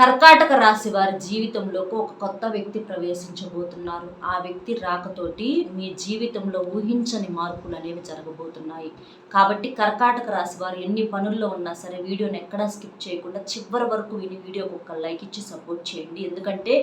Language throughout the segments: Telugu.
కర్కాటక రాశి వారి జీవితంలోకి ఒక కొత్త వ్యక్తి ప్రవేశించబోతున్నారు. ఆ వ్యక్తి రాకతోటి మీ జీవితంలో ఊహించని మార్పులు అనేవి జరగబోతున్నాయి. కాబట్టి కర్కాటక రాశి వారు ఎన్ని పనుల్లో ఉన్నా సరే వీడియోని ఎక్కడా స్కిప్ చేయకుండా చివరి వరకు విని వీడియోకి ఒక లైక్ ఇచ్చి సపోర్ట్ చేయండి. ఎందుకంటే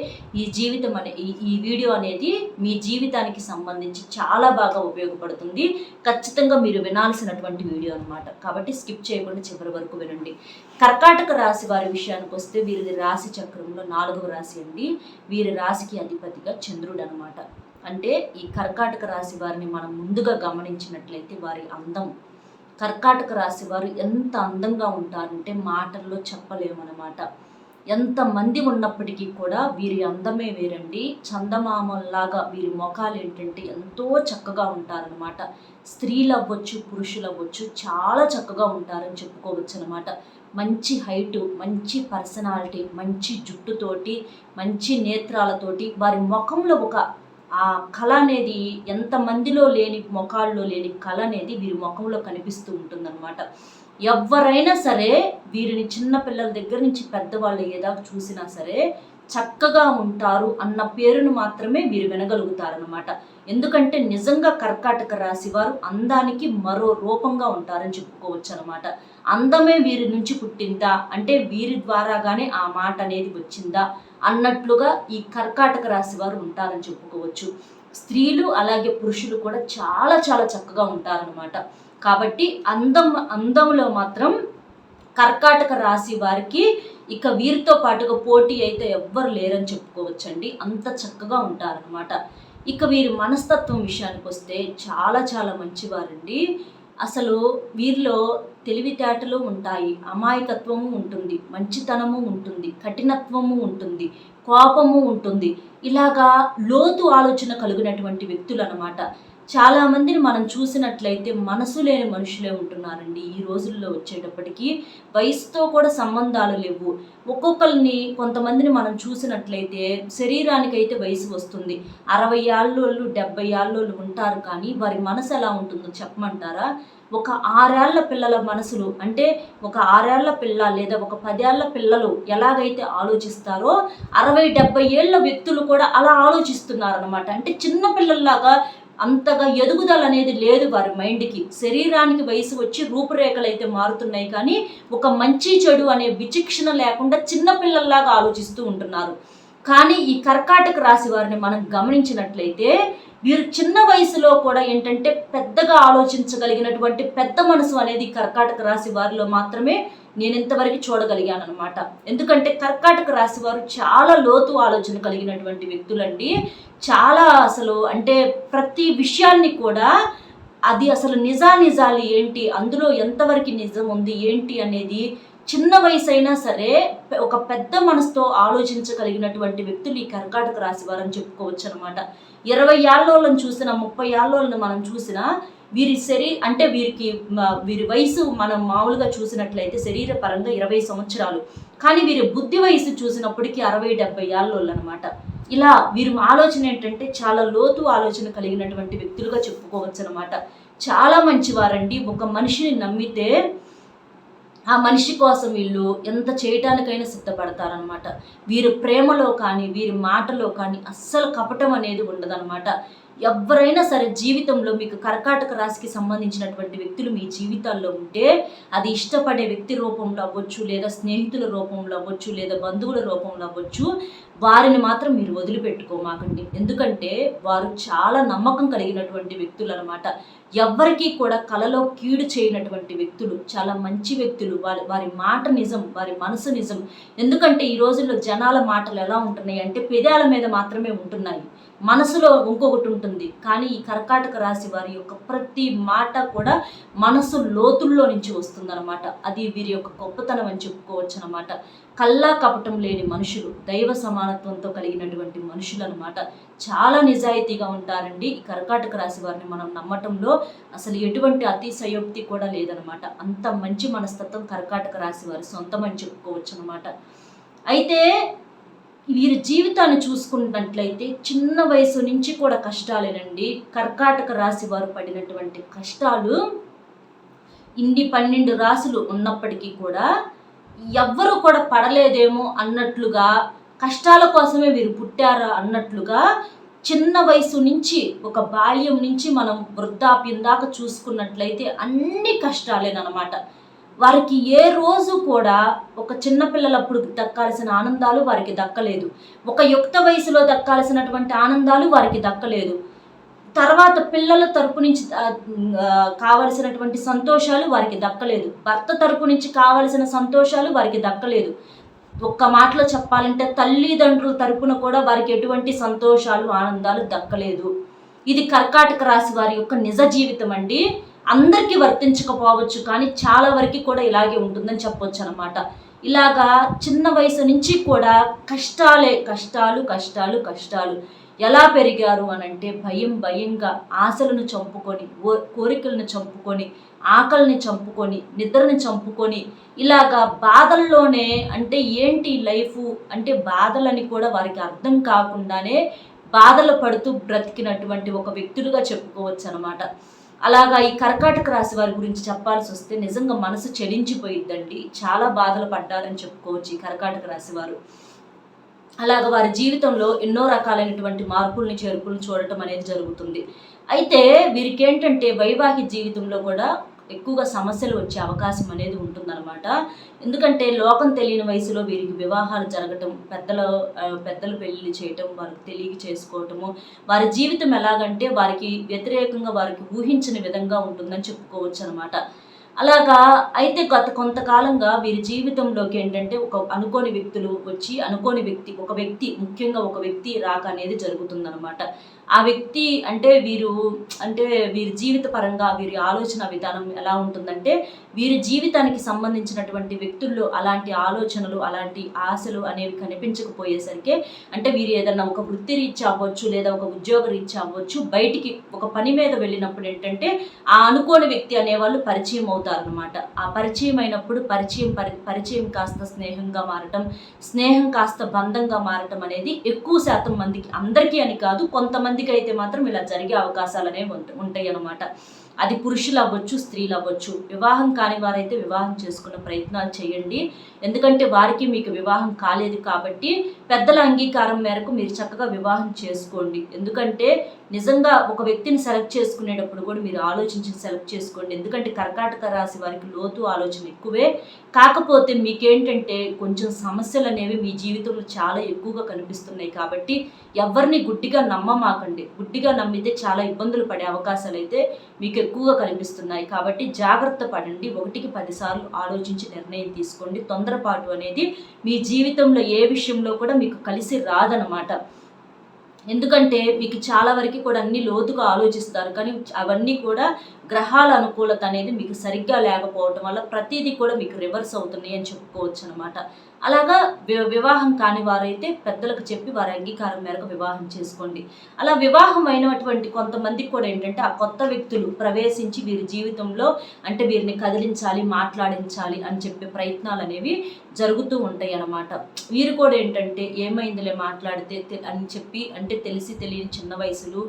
ఈ జీవితం అనే ఈ ఈ వీడియో అనేది మీ జీవితానికి సంబంధించి చాలా బాగా ఉపయోగపడుతుంది. ఖచ్చితంగా మీరు వినాల్సినటువంటి వీడియో అనమాట కాబట్టి స్కిప్ చేయకుండా చివరి వరకు వినండి. కర్కాటక రాశి వారి విషయానికి వస్తే వీరిది రాశి చక్రంలో నాలుగవ రాశి అండి. వీరి రాశికి అధిపతిగా చంద్రుడు అనమాట అంటే ఈ కర్కాటక రాశి వారిని మనం ముందుగా గమనించినట్లయితే వారి అందం. కర్కాటక రాశి వారు ఎంత అందంగా ఉంటారంటే మాటల్లో చెప్పలేమన్నమాట. ఎంతమంది ఉన్నప్పటికీ కూడా వీరి అందమే వేరండి. చందమామల్లాగా వీరి ముఖాలు ఏంటంటే ఎంతో చక్కగా ఉంటారనమాట స్త్రీలు అవ్వచ్చు పురుషులు అవ్వచ్చు చాలా చక్కగా ఉంటారని చెప్పుకోవచ్చు అనమాట మంచి హైటు మంచి పర్సనాలిటీ మంచి జుట్టుతోటి మంచి నేత్రాలతోటి వారి ముఖంలో ఒక ఆ కళ అనేది ఎంతమందిలో లేని ముఖాల్లో లేని కళ అనేది వీరి ముఖంలో కనిపిస్తూ ఉంటుందన్నమాట. ఎవరైనా సరే వీరిని చిన్న పిల్లల దగ్గర నుంచి పెద్దవాళ్ళు ఏదాకా చూసినా సరే చక్కగా ఉంటారు అన్న పేరును మాత్రమే వీరు వినగలుగుతారనమాట ఎందుకంటే నిజంగా కర్కాటక రాశి వారు అందానికి మరో రూపంగా ఉంటారని చెప్పుకోవచ్చు అనమాట అందమే వీరి నుంచి పుట్టిందా? అంటే వీరి ద్వారాగానే ఆ మాట అనేది వచ్చిందా? అన్నట్లుగా ఈ కర్కాటక రాశి వారు ఉంటారని చెప్పుకోవచ్చు. స్త్రీలు అలాగే పురుషులు కూడా చాలా చాలా చక్కగా ఉంటారనమాట కాబట్టి అందం అందంలో మాత్రం కర్కాటక రాశి వారికి ఇక వీరితో పాటుగా పోటీ అయితే ఎవ్వరు లేరని చెప్పుకోవచ్చండి. అంత చక్కగా ఉంటారనమాట ఇక వీరి మనస్తత్వం విషయానికి వస్తే చాలా చాలా మంచివారండి. అసలు వీరిలో తెలివితేటలు ఉంటాయి అమాయకత్వము ఉంటుంది మంచితనము ఉంటుంది కఠినత్వము ఉంటుంది కోపము ఉంటుంది. ఇలాగా లోతు ఆలోచన కలిగినటువంటి వ్యక్తులు అనమాట చాలామందిని మనం చూసినట్లయితే మనసు లేని మనుషులే ఉంటున్నారండి ఈ రోజుల్లో వచ్చేటప్పటికీ. వయసుతో కూడా సంబంధాలు లేవు. ఒక్కొక్కరిని కొంతమందిని మనం చూసినట్లయితే శరీరానికైతే వయసు వస్తుంది. అరవై ఆళ్ళోళ్ళు డెబ్బై ఆళ్ళోళ్ళు ఉంటారు కానీ వారి మనసు ఎలా ఉంటుందో చెప్పమంటారా? ఒక ఆరేళ్ళ పిల్లల మనసులు అంటే ఒక ఆరేళ్ళ పిల్ల లేదా ఒక పదేళ్ళ పిల్లలు ఎలాగైతే ఆలోచిస్తారో అరవై డెబ్బై ఏళ్ళ వ్యక్తులు కూడా అలా ఆలోచిస్తున్నారనమాట అంటే చిన్న పిల్లల్లాగా అంతగా ఎదుగుదల అనేది లేదు వారి మైండ్కి శరీరానికి వయసు వచ్చి రూపురేఖలు అయితే మారుతున్నాయి కానీ ఒక మంచి చెడు అనే విచక్షణ లేకుండా చిన్నపిల్లల్లాగా ఆలోచిస్తూ ఉంటున్నారు. కానీ ఈ కర్కాటక రాశి వారిని మనం గమనించినట్లయితే వీరు చిన్న వయసులో కూడా ఏంటంటే పెద్దగా ఆలోచించగలిగినటువంటి పెద్ద మనసు అనేది కర్కాటక రాశి వారిలో మాత్రమే నేను ఇంతవరకు చూడగలిగాను అనమాట ఎందుకంటే కర్కాటక రాశి వారు చాలా లోతు ఆలోచన కలిగినటువంటి వ్యక్తులండి. చాలా అసలు అంటే ప్రతి విషయాన్ని కూడా అది అసలు నిజానిజాలు ఏంటి అందులో ఎంతవరకు నిజం ఉంది ఏంటి అనేది చిన్న వయసు అయినా సరే ఒక పెద్ద మనసుతో ఆలోచించగలిగినటువంటి వ్యక్తులు ఈ కర్కాటక రాశి వారని చెప్పుకోవచ్చు అనమాట ఇరవై ఏళ్ళోళ్ళని చూసిన ముప్పై ఏళ్ళోళ్ళని మనం చూసినా వీరి శరీ అంటే వీరికి వీరి వయసు మనం మామూలుగా చూసినట్లయితే శరీర పరంగా ఇరవై సంవత్సరాలు. కానీ వీరి బుద్ధి వయసు చూసినప్పటికీ అరవై డెబ్బై ఏళ్ళోళ్ళు అనమాట ఇలా వీరి ఆలోచన ఏంటంటే చాలా లోతు ఆలోచన కలిగినటువంటి వ్యక్తులుగా చెప్పుకోవచ్చు అనమాట చాలా మంచివారండి. ఒక మనిషిని నమ్మితే ఆ మనిషి కోసం వీళ్ళు ఎంత చేయటానికైనా సిద్ధపడతారనమాట. వీరి ప్రేమలో కానీ వీరి మాటలో కానీ అస్సలు కపటం అనేది ఉండదన్నమాట ఎవరైనా సరే జీవితంలో మీకు కర్కాటక రాశికి సంబంధించినటువంటి వ్యక్తులు మీ జీవితాల్లో ఉంటే అది ఇష్టపడే వ్యక్తి రూపంలో అవ్వచ్చు లేదా స్నేహితుల రూపంలో అవ్వచ్చు లేదా బంధువుల రూపంలో అవ్వచ్చు వారిని మాత్రం మీరు వదిలిపెట్టుకోమాకండి. ఎందుకంటే వారు చాలా నమ్మకం కలిగినటువంటి వ్యక్తులు అనమాట ఎవ్వరికీ కూడా కలలో కీడు చేయనటువంటి వ్యక్తులు చాలా మంచి వ్యక్తులు వారి వారి మాట నిజం వారి మనసు నిజం. ఎందుకంటే ఈ రోజుల్లో జనాల మాటలు ఎలా ఉంటున్నాయి అంటే పెదాల మీద మాత్రమే ఉంటున్నాయి. మనసులో ఇంకొకటి ఉంటుంది. కానీ ఈ కర్కాటక రాశి వారి యొక్క ప్రతి మాట కూడా మనసు లోతుల్లో నుంచి వస్తుందన్నమాట. అది వీరి యొక్క గొప్పతనం అని చెప్పుకోవచ్చు అనమాట కల్లా కపటం లేని మనుషులు దైవ సమానత్వంతో కలిగినటువంటి మనుషులు అనమాట చాలా నిజాయితీగా ఉంటారండి. ఈ కర్కాటక రాశి వారిని మనం నమ్మటంలో అసలు ఎటువంటి అతిశయోక్తి కూడా లేదనమాట అంత మంచి మనస్తత్వం కర్కాటక రాశి వారి అని చెప్పుకోవచ్చు అనమాట అయితే వీరి జీవితాన్ని చూసుకున్నట్లయితే చిన్న వయసు నుంచి కూడా కష్టాలేనండి. కర్కాటక రాశి వారు పడినటువంటి కష్టాలు ఇన్ని పన్నెండు రాశులు ఉన్నప్పటికీ కూడా ఎవ్వరు కూడా పడలేదేమో అన్నట్లుగా కష్టాల కోసమే వీరు పుట్టారా అన్నట్లుగా చిన్న వయసు నుంచి ఒక బాల్యం నుంచి మనం వృద్ధాప్యం దాకా చూసుకున్నట్లయితే అన్ని కష్టాలేనమాట వారికి ఏ రోజు కూడా ఒక చిన్నపిల్లలప్పుడు దక్కాల్సిన ఆనందాలు వారికి దక్కలేదు. ఒక యుక్త వయసులో దక్కాల్సినటువంటి ఆనందాలు వారికి దక్కలేదు. తర్వాత పిల్లల తరపు నుంచి కావలసినటువంటి సంతోషాలు వారికి దక్కలేదు. భర్త తరపు నుంచి కావలసిన సంతోషాలు వారికి దక్కలేదు. ఒక్క మాటలో చెప్పాలంటే తల్లిదండ్రుల తరపున కూడా వారికి ఎటువంటి సంతోషాలు ఆనందాలు దక్కలేదు. ఇది కర్కాటక రాశి వారి యొక్క నిజ జీవితం అండి. అందరికీ వర్తించకపోవచ్చు కానీ చాలా వరకు కూడా ఇలాగే ఉంటుందని చెప్పొచ్చు అనమాట ఇలాగా చిన్న వయసు నుంచి కూడా కష్టాలే కష్టాలు కష్టాలు కష్టాలు. ఎలా పెరిగారు అని అంటే భయం భయంగా ఆశలను చంపుకొని ఓ- కోరికలను చంపుకొని ఆకలిని చంపుకొని నిద్రని చంపుకొని ఇలాగా బాధల్లోనే అంటే ఏంటి లైఫ్ అంటే బాధలని కూడా వారికి అర్థం కాకుండానే బాధలు పడుతూ బ్రతికినటువంటి ఒక వ్యక్తులుగా చెప్పుకోవచ్చు అనమాట అలాగా ఈ కర్కాటక రాశి వారి గురించి చెప్పాల్సి వస్తే నిజంగా మనసు చెలించిపోయిద్దండి. చాలా బాధలు పడ్డారని చెప్పుకోవచ్చు ఈ కర్కాటక రాశి వారు. అలాగ వారి జీవితంలో ఎన్నో రకాలైనటువంటి మార్పుల్ని చేర్పుల్ని చూడటం అనేది జరుగుతుంది. అయితే వీరికి ఏంటంటే వైవాహిక జీవితంలో కూడా ఎక్కువగా సమస్యలు వచ్చే అవకాశం అనేది ఉంటుందన్నమాట. ఎందుకంటే లోకం తెలియని వయసులో వీరికి వివాహాలు జరగటం పెద్దల పెద్దలు పెళ్ళి చేయటం వారికి తెలియక చేసుకోవటము వారి జీవితం ఎలాగంటే వారికి వ్యతిరేకంగా వారికి ఊహించని విధంగా ఉంటుందని చెప్పుకోవచ్చు అనమాట అలాగా అయితే గత కొంతకాలంగా వీరి జీవితంలోకి ఏంటంటే ఒక అనుకోని వ్యక్తులు వచ్చి అనుకోని వ్యక్తి ఒక వ్యక్తి ముఖ్యంగా ఒక వ్యక్తి రాక అనేది జరుగుతుందన్నమాట. ఆ వ్యక్తి అంటే వీరు అంటే వీరి జీవిత పరంగా వీరి ఆలోచన విధానం ఎలా ఉంటుందంటే వీరి జీవితానికి సంబంధించినటువంటి వ్యక్తుల్లో అలాంటి ఆలోచనలు అలాంటి ఆశలు అనేవి కనిపించకపోయేసరికి అంటే వీరు ఏదన్నా ఒక వృత్తి రీత్యా అవ్వచ్చు లేదా ఒక ఉద్యోగ రీత్యా అవ్వచ్చు బయటికి ఒక పని మీద వెళ్ళినప్పుడు ఏంటంటే ఆ అనుకోని వ్యక్తి అనేవాళ్ళు పరిచయం అవుతారనమాట ఆ పరిచయం అయినప్పుడు పరిచయం పరి పరిచయం కాస్త స్నేహంగా మారటం స్నేహం కాస్త బంధంగా మారటం అనేది ఎక్కువ శాతం మందికి అందరికీ అని కాదు కొంతమంది కొంతమందికి అయితే మాత్రం ఇలా జరిగే అవకాశాలు అనేవి ఉంటాయి అన్నమాట అది పురుషులు అవ్వచ్చు స్త్రీలు అవ్వచ్చు వివాహం కాని వారైతే వివాహం చేసుకున్న ప్రయత్నాలు చేయండి. ఎందుకంటే వారికి మీకు వివాహం కాలేదు కాబట్టి పెద్దల అంగీకారం మేరకు మీరు చక్కగా వివాహం చేసుకోండి. ఎందుకంటే నిజంగా ఒక వ్యక్తిని సెలెక్ట్ చేసుకునేటప్పుడు కూడా మీరు ఆలోచించి సెలెక్ట్ చేసుకోండి. ఎందుకంటే కర్కాటక రాశి వారికి లోతు ఆలోచన ఎక్కువే. కాకపోతే మీకేంటంటే కొంచెం సమస్యలు అనేవి మీ జీవితంలో చాలా ఎక్కువగా కనిపిస్తున్నాయి కాబట్టి ఎవరిని గుడ్డిగా నమ్మమాకండి. గుడ్డిగా నమ్మితే చాలా ఇబ్బందులు పడే అవకాశాలు అయితే మీకు ఎక్కువగా కనిపిస్తున్నాయి. కాబట్టి జాగ్రత్త పడండి. ఒకటికి పదిసార్లు ఆలోచించి నిర్ణయం తీసుకోండి. తొందరపాటు అనేది మీ జీవితంలో ఏ విషయంలో కూడా మీకు కలిసి రాదనమాట ఎందుకంటే మీకు చాలా వరకు కూడా అన్ని లోతుగా ఆలోచిస్తారు. కానీ అవన్నీ కూడా గ్రహాల అనుకూలత అనేది మీకు సరిగ్గా లేకపోవటం వల్ల ప్రతిదీ కూడా మీకు రివర్స్ అవుతున్నాయి అని చెప్పుకోవచ్చు అనమాట అలాగా వి- వివాహం కాని వారైతే పెద్దలకు చెప్పి వారి అంగీకారం మేరకు వివాహం చేసుకోండి. అలా వివాహం అయినటువంటి కొంతమందికి కూడా ఏంటంటే ఆ కొత్త వ్యక్తులు ప్రవేశించి వీరి జీవితంలో అంటే వీరిని కదిలించాలి మాట్లాడించాలి అని చెప్పే ప్రయత్నాలు అనేవి జరుగుతూ ఉంటాయి అన్నమాట. వీరు కూడా ఏంటంటే ఏమైందిలే మాట్లాడితే తె- అని చెప్పి అంటే తెలిసి తెలియని చిన్న వయసులు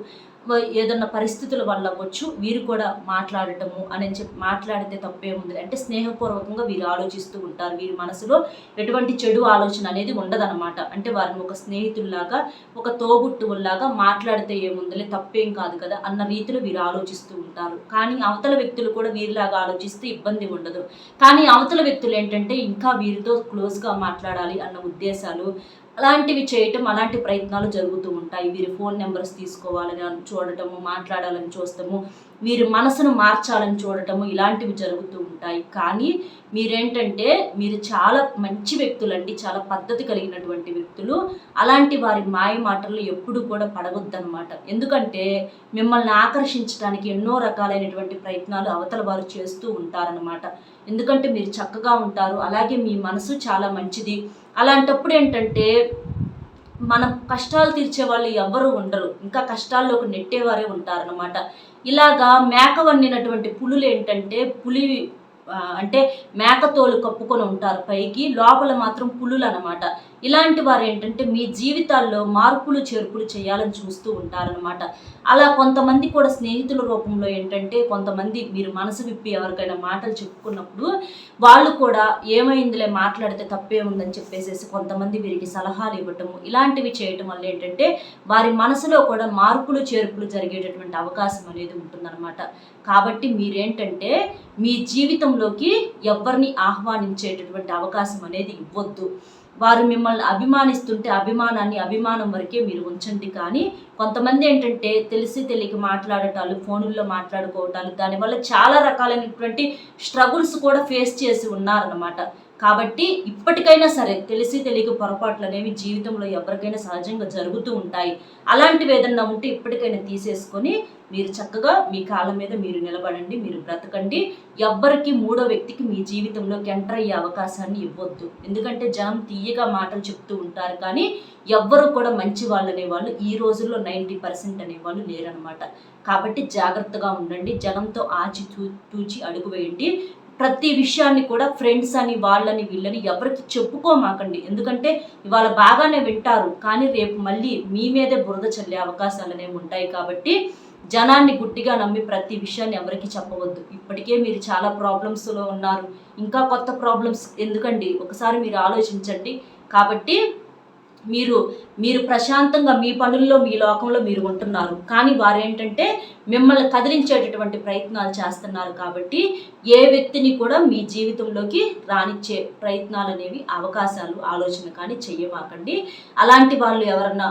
ఏదన్నా పరిస్థితుల వల్ల అవ్వచ్చు వీరు కూడా మాట్లాడటము అని చెప్పి మాట్లాడితే తప్పేముంది అంటే స్నేహపూర్వకంగా వీరు ఆలోచిస్తూ ఉంటారు. వీరి మనసులో ఎటువంటి చెడు ఆలోచన అనేది ఉండదన్నమాట. అంటే వారిని ఒక స్నేహితుల్లాగా ఒక తోబుట్టువుల్లాగా మాట్లాడితే ఏముందలే తప్పేం కాదు కదా అన్న రీతిలో వీరు ఆలోచిస్తూ ఉంటారు. కానీ అవతల వ్యక్తులు కూడా వీరిలాగా ఆలోచిస్తే ఇబ్బంది ఉండదు. కానీ అవతల వ్యక్తులు ఏంటంటే ఇంకా వీరితో క్లోజ్గా మాట్లాడాలి అన్న ఉద్దేశాలు అలాంటివి చేయటం అలాంటి ప్రయత్నాలు జరుగుతూ ఉంటాయి. వీరి ఫోన్ నెంబర్స్ తీసుకోవాలని చూడటము మాట్లాడాలని చూస్తాము. వీరి మనసును మార్చాలని చూడటము ఇలాంటివి జరుగుతూ ఉంటాయి. కానీ మీరేంటంటే మీరు చాలా మంచి వ్యక్తులండి చాలా పద్ధతి కలిగినటువంటి వ్యక్తులు. అలాంటి వారి మాయ మాటలు ఎప్పుడు కూడా పడవద్దనమాట ఎందుకంటే మిమ్మల్ని ఆకర్షించడానికి ఎన్నో రకాలైనటువంటి ప్రయత్నాలు అవతల వారు చేస్తూ ఉంటారనమాట ఎందుకంటే మీరు చక్కగా ఉంటారు అలాగే మీ మనసు చాలా మంచిది. అలాంటప్పుడు ఏంటంటే మన కష్టాలు తీర్చే వాళ్ళు ఎవ్వరూ ఉండరు. ఇంకా కష్టాల్లోకి నెట్టేవారే ఉంటారనమాట ఇలాగా మేక వండినటువంటి పులులు ఏంటంటే పులి అంటే మేకతోలు కప్పుకొని ఉంటారు పైకి. లోపల మాత్రం పులులు అనమాట ఇలాంటి వారు ఏంటంటే మీ జీవితాల్లో మార్పులు చేర్పులు చేయాలని చూస్తూ ఉంటారనమాట అలా కొంతమంది కూడా స్నేహితుల రూపంలో ఏంటంటే కొంతమంది మీరు మనసు విప్పి ఎవరికైనా మాటలు చెప్పుకున్నప్పుడు వాళ్ళు కూడా ఏమైందిలే మాట్లాడితే తప్పే ఉందని చెప్పేసేసి కొంతమంది వీరికి సలహాలు ఇవ్వటము ఇలాంటివి చేయటం వల్ల ఏంటంటే వారి మనసులో కూడా మార్పులు చేర్పులు జరిగేటటువంటి అవకాశం అనేది ఉంటుందన్నమాట. కాబట్టి మీరేంటంటే మీ జీవితంలోకి ఎవరిని ఆహ్వానించేటటువంటి అవకాశం అనేది ఇవ్వద్దు. వారు మిమ్మల్ని అభిమానిస్తుంటే అభిమానాన్ని అభిమానం వరకే మీరు ఉంచండి. కానీ కొంతమంది ఏంటంటే తెలిసి తెలియక మాట్లాడటాలు ఫోనుల్లో మాట్లాడుకోవటాలు దానివల్ల చాలా రకాలైనటువంటి స్ట్రగుల్స్ కూడా ఫేస్ చేసి ఉన్నారన్నమాట. కాబట్టి ఇప్పటికైనా సరే తెలిసి తెలియక పొరపాట్లు అనేవి జీవితంలో ఎవరికైనా సహజంగా జరుగుతూ ఉంటాయి. అలాంటివి ఏదన్నా ఉంటే ఇప్పటికైనా తీసేసుకొని మీరు చక్కగా మీ కాళ్ళ మీద మీరు నిలబడండి మీరు బ్రతకండి. ఎవ్వరికి మూడో వ్యక్తికి మీ జీవితంలోకి ఎంటర్ అయ్యే అవకాశాన్ని ఇవ్వద్దు. ఎందుకంటే జనం తీయగా మాటలు చెప్తూ ఉంటారు కానీ ఎవ్వరు కూడా మంచి వాళ్ళు అనేవాళ్ళు ఈ రోజుల్లో నైంటీ పర్సెంట్ అనేవాళ్ళు లేరనమాట కాబట్టి జాగ్రత్తగా ఉండండి. జనంతో ఆచి తూ తూచి అడుగు వేయండి. ప్రతి విషయాన్ని కూడా ఫ్రెండ్స్ అని వాళ్ళని వీళ్ళని ఎవరికి చెప్పుకోమాకండి. ఎందుకంటే ఇవాళ బాగానే వింటారు కానీ రేపు మళ్ళీ మీ మీదే బురద చల్లే అవకాశాలు అనేవి ఉంటాయి కాబట్టి జనాన్ని గుడ్డిగా నమ్మి ప్రతి విషయాన్ని ఎవరికి చెప్పవద్దు. ఇప్పటికే మీరు చాలా ప్రాబ్లమ్స్లో ఉన్నారు. ఇంకా కొత్త ప్రాబ్లమ్స్ ఎందుకండి? ఒకసారి మీరు ఆలోచించండి. కాబట్టి మీరు మీరు ప్రశాంతంగా మీ పనుల్లో మీ లోకంలో మీరు ఉంటున్నారు. కానీ వారు ఏంటంటే మిమ్మల్ని కదిలించేటటువంటి ప్రయత్నాలు చేస్తున్నారు కాబట్టి ఏ వ్యక్తిని కూడా మీ జీవితంలోకి రానిచ్చే ప్రయత్నాలు అనేవి అవకాశాలు ఆలోచన కానీ చెయ్యమాకండి. అలాంటి వాళ్ళు ఎవరన్నా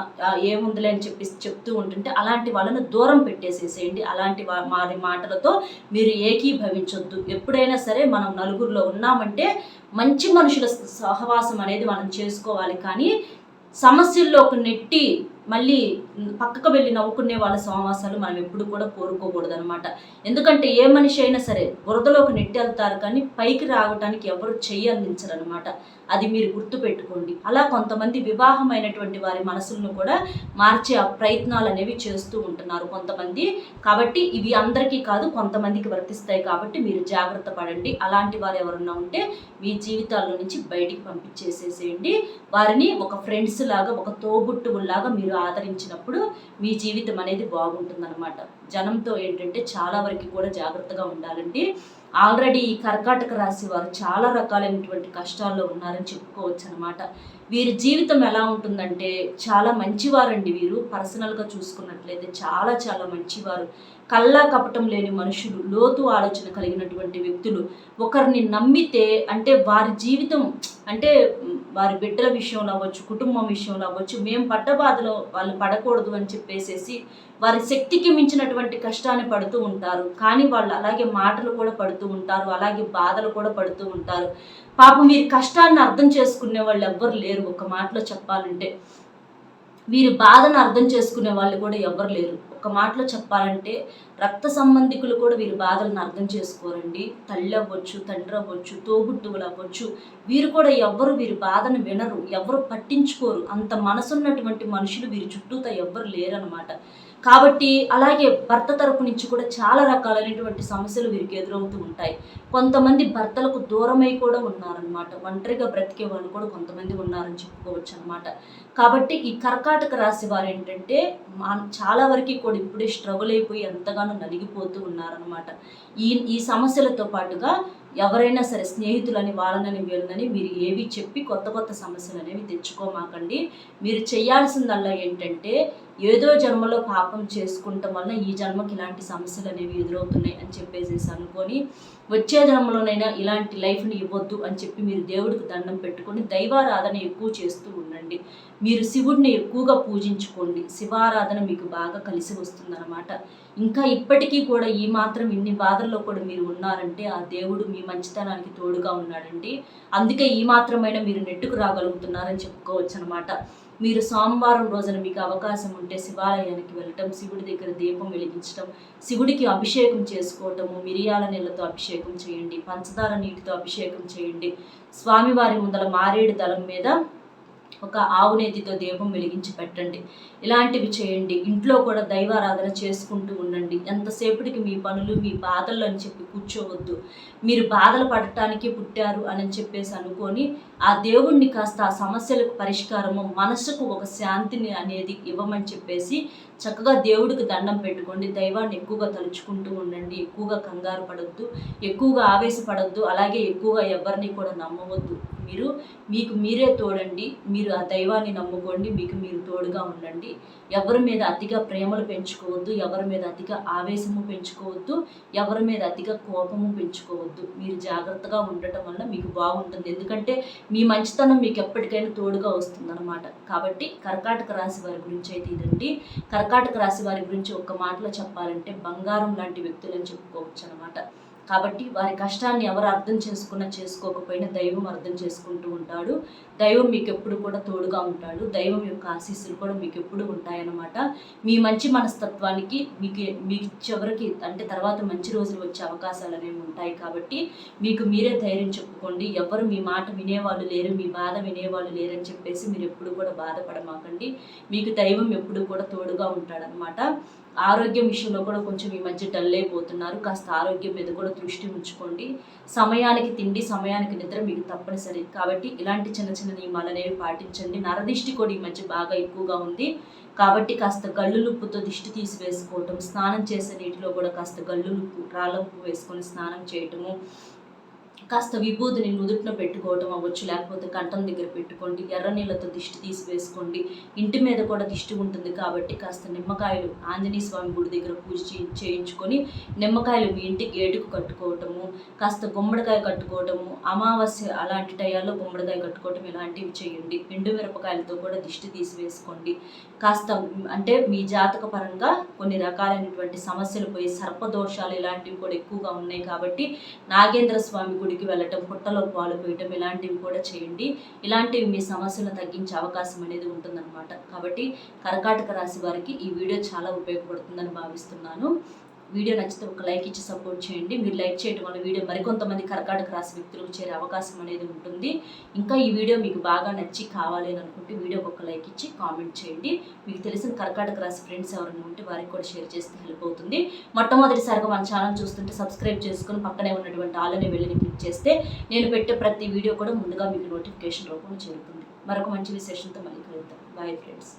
ఏముందిలే అని చెప్పి చెప్తూ ఉంటుంటే అలాంటి వాళ్ళను దూరం పెట్టేసేసేయండి. అలాంటి వారి మాటలతో మీరు ఏకీభవించొద్దు. ఎప్పుడైనా సరే మనం నలుగురిలో ఉన్నామంటే మంచి మనుషుల సహవాసం అనేది మనం చేసుకోవాలి. కానీ సమస్యల్లోకి నెట్టి మళ్ళీ పక్కకు వెళ్ళి నవ్వుకునే వాళ్ళ సమావేశాలు మనం ఎప్పుడు కూడా కోరుకోకూడదు అనమాట ఎందుకంటే ఏ మనిషి అయినా సరే బురదలోకి నెట్టి వెళ్తారు కానీ పైకి రావడానికి ఎవరు చెయ్యి అనమాట అది మీరు గుర్తుపెట్టుకోండి. అలా కొంతమంది వివాహమైనటువంటి వారి మనసులను కూడా మార్చే ఆ ప్రయత్నాలు అనేవి చేస్తూ ఉంటున్నారు కొంతమంది. కాబట్టి ఇవి అందరికీ కాదు కొంతమందికి వర్తిస్తాయి కాబట్టి మీరు జాగ్రత్త పడండి. అలాంటి వారు ఎవరన్నా ఉంటే మీ జీవితాల్లో నుంచి బయటికి పంపించేసేసేయండి. వారిని ఒక ఫ్రెండ్స్ లాగా ఒక తోబుట్టువుల్లాగా మీరు ఆదరించినప్పుడు మీ జీవితం అనేది బాగుంటుందన్నమాట. జనంతో ఏంటంటే చాలా వరకు కూడా జాగ్రత్తగా ఉండాలండి ఆల్రెడీ ఈ కర్కాటక రాశి వారు చాలా రకాలైనటువంటి కష్టాల్లో ఉన్నారని చెప్పుకోవచ్చు అనమాట వీరి జీవితం ఎలా ఉంటుందంటే చాలా మంచివారండి వీరు. పర్సనల్గా చూసుకున్నట్లయితే చాలా చాలా మంచివారు. కల్లా కపటం లేని మనుషులు లోతు ఆలోచన కలిగినటువంటి వ్యక్తులు ఒకరిని నమ్మితే అంటే వారి జీవితం అంటే వారి బిడ్డల విషయంలో అవ్వచ్చు కుటుంబం విషయంలో అవ్వచ్చు మేము పడ్డ బాధలో వాళ్ళు పడకూడదు అని చెప్పేసేసి వారి శక్తికి మించినటువంటి కష్టాన్ని పడుతూ ఉంటారు. కానీ వాళ్ళు అలాగే మాటలు కూడా పడుతూ ఉంటారు అలాగే బాధలు కూడా పడుతూ ఉంటారు. పాపం వీరి కష్టాన్ని అర్థం చేసుకునే వాళ్ళు ఎవ్వరు లేరు. ఒక మాటలో చెప్పాలంటే వీరి బాధను అర్థం చేసుకునే వాళ్ళు కూడా ఎవ్వరు లేరు. ఒక మాటలో చెప్పాలంటే రక్త సంబంధికులు కూడా వీరి బాధలను అర్థం చేసుకోరండి. తల్లి అవ్వచ్చు తండ్రి అవ్వచ్చు తోబుట్టువులు అవ్వచ్చు వీరు కూడా ఎవ్వరు వీరి బాధను వినరు ఎవరు పట్టించుకోరు. అంత మనసున్నటువంటి మనుషులు వీరి చుట్టూతో ఎవ్వరు లేరనమాట కాబట్టి అలాగే భర్త తరపు నుంచి కూడా చాలా రకాలైనటువంటి సమస్యలు వీరికి ఎదురవుతూ ఉంటాయి. కొంతమంది భర్తలకు దూరమై కూడా ఉన్నారనమాట ఒంటరిగా బ్రతికే వాళ్ళు కూడా కొంతమంది ఉన్నారని చెప్పుకోవచ్చు అనమాట కాబట్టి ఈ కర్కాటక రాశి వారు ఏంటంటే చాలా వరకు కూడా ఇప్పుడే స్ట్రగుల్ అయిపోయి ఎంతగానో నలిగిపోతూ ఉన్నారనమాట ఈ ఈ సమస్యలతో పాటుగా ఎవరైనా సరే స్నేహితులని వాళ్ళనని వీళ్ళనని మీరు ఏవి చెప్పి కొత్త కొత్త సమస్యలు అనేవి తెచ్చుకోమాకండి. మీరు చేయాల్సిందల్లా ఏంటంటే ఏదో జన్మలో పాపం చేసుకుంటాం వల్ల ఈ జన్మకి ఇలాంటి సమస్యలు అనేవి ఎదురవుతున్నాయి అని చెప్పేసి అనుకొని వచ్చే జన్మలోనైనా ఇలాంటి లైఫ్ని ఇవ్వద్దు అని చెప్పి మీరు దేవుడికి దండం పెట్టుకొని దైవారాధన ఎక్కువ చేస్తూ ఉండండి. మీరు శివుడిని ఎక్కువగా పూజించుకోండి. శివారాధన మీకు బాగా కలిసి వస్తుందన్నమాట. ఇంకా ఇప్పటికీ కూడా ఈ మాత్రం ఇన్ని బాధల్లో కూడా మీరు ఉన్నారంటే ఆ దేవుడు మీ మంచితనానికి తోడుగా ఉన్నాడండి. అందుకే ఈ మాత్రమైనా మీరు నెట్టుకు రాగలుగుతున్నారని చెప్పుకోవచ్చు అనమాట మీరు సోమవారం రోజున మీకు అవకాశం ఉంటే శివాలయానికి వెళ్ళటం శివుడి దగ్గర దీపం వెలిగించటం శివుడికి అభిషేకం చేసుకోవటము మిరియాల నీళ్ళతో అభిషేకం చేయండి పంచదార నీటితో అభిషేకం చేయండి. స్వామివారి ముందల మారేడు దళం మీద ఒక ఆవునేతితో దీపం వెలిగించి పెట్టండి. ఇలాంటివి చేయండి. ఇంట్లో కూడా దైవారాధన చేసుకుంటూ ఉండండి. ఎంతసేపటికి మీ పనులు మీ బాధలు అని చెప్పి కూర్చోవద్దు. మీరు బాధలు పడటానికి పుట్టారు అని చెప్పేసి అనుకొని ఆ దేవుణ్ణి కాస్త ఆ సమస్యలకు పరిష్కారము మనసుకు ఒక శాంతిని అనేది ఇవ్వమని చెప్పేసి చక్కగా దేవుడికి దండం పెట్టుకోండి. దైవాన్ని ఎక్కువగా తలుచుకుంటూ ఉండండి. ఎక్కువగా కంగారు పడద్దు. ఎక్కువగా ఆవేశపడద్దు. అలాగే ఎక్కువగా ఎవరిని కూడా నమ్మవద్దు. మీరు మీకు మీరే తోడండి. మీరు ఆ దైవాన్ని నమ్ముకోండి. మీకు మీరు తోడుగా ఉండండి. ఎవరి మీద అతిగా ప్రేమలు పెంచుకోవద్దు. ఎవరి మీద అతిగా ఆవేశము పెంచుకోవద్దు. ఎవరి మీద అతిగా కోపము పెంచుకోవద్దు. మీరు జాగ్రత్తగా ఉండటం వల్ల మీకు బాగుంటుంది. ఎందుకంటే మీ మంచితనం మీకు ఎప్పటికైనా తోడుగా వస్తుందన్నమాట. కాబట్టి కర్కాటక రాశి వారి గురించి అయితే ఇదండి. కర్కాటక రాశి వారి గురించి ఒక్క మాటలో చెప్పాలంటే బంగారం లాంటి వ్యక్తులని చెప్పుకోవచ్చు అనమాట కాబట్టి వారి కష్టాన్ని ఎవరు అర్థం చేసుకున్నా చేసుకోకపోయినా దైవం అర్థం చేసుకుంటూ ఉంటాడు. దైవం మీకు ఎప్పుడు కూడా తోడుగా ఉంటాడు. దైవం యొక్క ఆశీస్సులు కూడా మీకు ఎప్పుడు ఉంటాయన్నమాట. మీ మంచి మనస్తత్వానికి మీకు మీకు చివరికి అంటే తర్వాత మంచి రోజులు వచ్చే అవకాశాలు అనేవి ఉంటాయి కాబట్టి మీకు మీరే ధైర్యం చెప్పుకోండి. ఎవరు మీ మాట వినేవాళ్ళు లేరు మీ బాధ వినేవాళ్ళు లేరని చెప్పేసి మీరు ఎప్పుడు కూడా బాధపడమాకండి. మీకు దైవం ఎప్పుడు కూడా తోడుగా ఉంటాడనమాట ఆరోగ్యం విషయంలో కూడా కొంచెం ఈ మధ్య డల్ అయిపోతున్నారు. కాస్త ఆరోగ్యం మీద కూడా దృష్టి ఉంచుకోండి. సమయానికి తిండి సమయానికి నిద్ర మీకు తప్పనిసరి. కాబట్టి ఇలాంటి చిన్న చిన్న నియమాలు అనేవి పాటించండి. నరదిష్టి కూడా ఈ మధ్య బాగా ఎక్కువగా ఉంది. కాబట్టి కాస్త గల్లులుప్పుతో దిష్టి తీసివేసుకోవటం స్నానం చేసే నీటిలో కూడా కాస్త గల్లులుప్పు రాళ్ళుప్పు వేసుకొని స్నానం చేయటము కాస్త విభూతిని నుదుట్లో పెట్టుకోవటం అవ్వచ్చు లేకపోతే కంఠం దగ్గర పెట్టుకోండి ఎర్ర నీళ్ళతో దిష్టి తీసి వేసుకోండి ఇంటి మీద కూడా దిష్టి ఉంటుంది కాబట్టి కాస్త నిమ్మకాయలు ఆంజనేయ స్వామి గుడి దగ్గర పూజ చేయించుకొని నిమ్మకాయలు మీ ఇంటి గేటుకు కట్టుకోవటము కాస్త గుమ్మడికాయ కట్టుకోవటము అమావాస్య అలాంటి టయాల్లో గుమ్మడికాయ కట్టుకోవటం ఇలాంటివి చేయండి. ఎండు మిరపకాయలతో కూడా దిష్టి తీసి వేసుకోండి కాస్త అంటే మీ జాతక పరంగా కొన్ని రకాలైనటువంటి సమస్యలు పోయి సర్పదోషాలు ఇలాంటివి కూడా ఎక్కువగా ఉన్నాయి కాబట్టి నాగేంద్ర స్వామి గుడి గుడికి వెళ్ళటం పుట్టలో పాలు పోయటం ఇలాంటివి కూడా చేయండి. ఇలాంటివి మీ సమస్యలను తగ్గించే అవకాశం అనేది ఉంటుందన్నమాట. కాబట్టి కర్కాటక రాశి వారికి ఈ వీడియో చాలా ఉపయోగపడుతుందని భావిస్తున్నాను. వీడియో నచ్చితే ఒక లైక్ ఇచ్చి సపోర్ట్ చేయండి. మీరు లైక్ చేయడం వల్ల వీడియో మరికొంతమంది కర్కాటక రాశి వ్యక్తులకు చేరే అవకాశం అనేది ఉంటుంది. ఇంకా ఈ వీడియో మీకు బాగా నచ్చి కావాలి అని అనుకుంటే వీడియోకి ఒక లైక్ ఇచ్చి కామెంట్ చేయండి. మీకు తెలిసిన కర్కాటక రాశి ఫ్రెండ్స్ ఎవరైనా ఉంటే వారికి కూడా షేర్ చేస్తే హెల్ప్ అవుతుంది. మొట్టమొదటిసారిగా మన ఛానల్ చూస్తుంటే సబ్స్క్రైబ్ చేసుకుని పక్కనే ఉన్నటువంటి ఆలని వెళ్ళి క్లిక్ చేస్తే నేను పెట్టే ప్రతి వీడియో కూడా ముందుగా మీకు నోటిఫికేషన్ రూపంలో చేరుతుంది. మరొక మంచి విశేషంతో మళ్ళీ కలుగుతాం బాయ్ ఫ్రెండ్స్